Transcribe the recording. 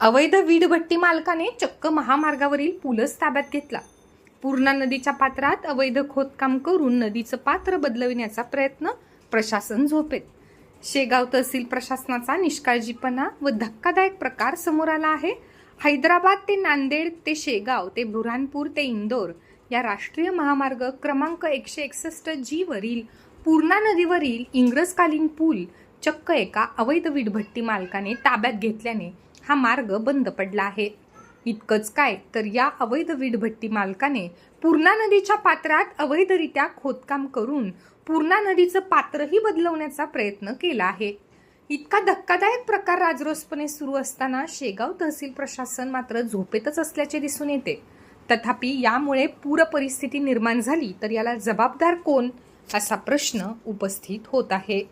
अवैध वीडभट्टी मालकाने चक्क महामार्गावरील पूलच ताब्यात घेतला. पूर्णा नदीच्या पात्रात अवैध खोदकाम करून नदीचं पात्र बदलविण्याचा प्रयत्न प्रशासन झोपेत. शेगाव तहसील प्रशासनाचा निष्काळजीपणा व धक्कादायक प्रकार समोर आला आहे. हैदराबाद ते नांदेड ते शेगाव ते बुऱ्हाणपूर ते इंदोर या राष्ट्रीय महामार्ग क्रमांक एकशे एकसष्ट जी वरील पूर्णा नदीवरील इंग्रजकालीन पूल चक्क एका अवैध वीटभट्टी मालकाने ताब्यात घेतल्याने हा मार्ग बंद पडला आहे. इतकंच काय तर या अवैध वीटभट्टी मालकाने पूर्णा नदीच्या पात्रात अवैधरित्या खोदकाम करून पूर्णा नदीचं पात्रही बदलवण्याचा प्रयत्न केला आहे. इतका धक्कादायक प्रकार राजरोसपणे सुरू असताना शेगाव तहसील प्रशासन मात्र झोपेतच असल्याचे दिसून येते. तथापि यामुळे पूर परिस्थिती निर्माण झाली तर याला जबाबदार कोण? असा प्रश्न उपस्थित होत आहे.